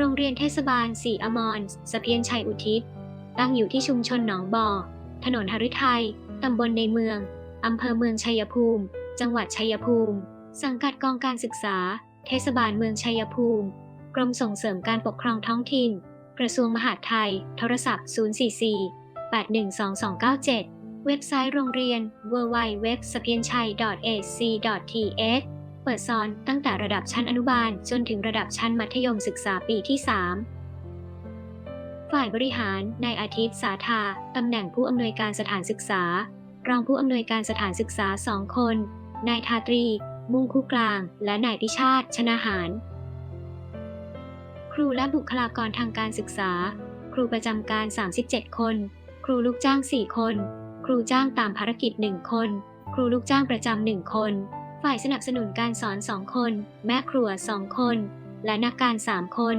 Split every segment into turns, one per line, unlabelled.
โรงเรียนเทศบาลสีอมรสะเพียนชัยอุทิศ ตั้งอยู่ที่ชุมชนหนองบ่อ ถนนหฤทัย ตำบลในเมือง อำเภอเมืองชัยภูมิ จังหวัดชัยภูมิ สังกัดกองการศึกษา เทศบาลเมืองชัยภูมิ กรมส่งเสริมการปกครองท้องถิ่น กระทรวงมหาดไทย โทรศัพท์ 044 812297 เว็บไซต์โรงเรียน www s a p i e n c h a i ac.th เปิดสอนตั้งแต่ระดับชั้นอนุบาล จนถึงระดับชั้นมัธยมศึกษาปีที่ 3 ฝ่ายบริหารนายอาทิตย์สาธาตำแหน่งผู้อำนวยการสถานศึกษา รองผู้อำนวยการสถานศึกษา2คน นายทาตรี มุ่งคู่กลาง และนายติชาติ ชนาหาร ครูและบุคลากรทางการศึกษา ครูประจำการ 37 คน ครูลูกจ้าง 4 คน ครูจ้างตามภารกิจ 1 คน ครูลูกจ้างประจำ1คน ฝ่ายสนับสนุนการสอน2คน แม่ครัว2คน และนักการ3คน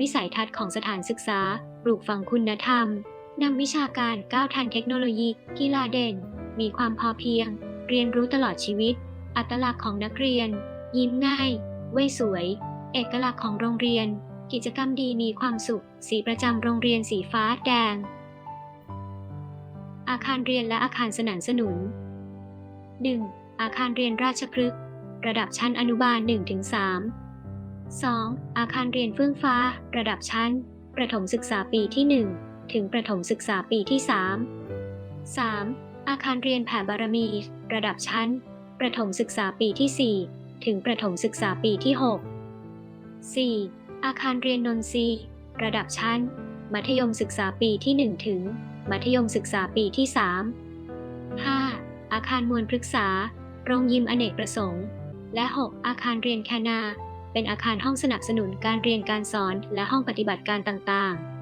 วิสัยทัศน์ของสถานศึกษา ปลูกฝังคุณธรรม นำวิชาการก้าวทันเทคโนโลยี กีฬาเด่น มีความพอเพียง เรียนรู้ตลอดชีวิต อัตลักษณ์ของนักเรียน ยิ้มง่าย เว้ยสวย เอกลักษณ์ของโรงเรียน กิจกรรมดีมีความสุข สีประจำโรงเรียนสีฟ้าแดงอาคารเรียนและอาคารสนับสนุน 1. อาคารเรียนราชพฤกษ์ระดับชั้นอนุบาล 1-3 2. อาคารเรียนเฟื่องฟ้า ระดับชั้น ประถมศึกษาปีที่ 1 ถึงประถมศึกษาปีที่ 3 3. อาคารเรียนแผ่บารมี ระดับชั้น ประถมศึกษาปีที่ 4 ถึงประถมศึกษาปีที่ 6 4. อาคารเรียนนนทรีย์ระดับชั้น มัธยมศึกษาปีที่ 1 ถึง มัธยมศึกษาปีที่ 3 5. อาคารมวลพฤกษา โรงยิมอเนกประสงค์ และ 6. อาคารเรียนแคนา เป็นอาคารห้องสนับสนุนการเรียนการสอนและห้องปฏิบัติการต่างๆ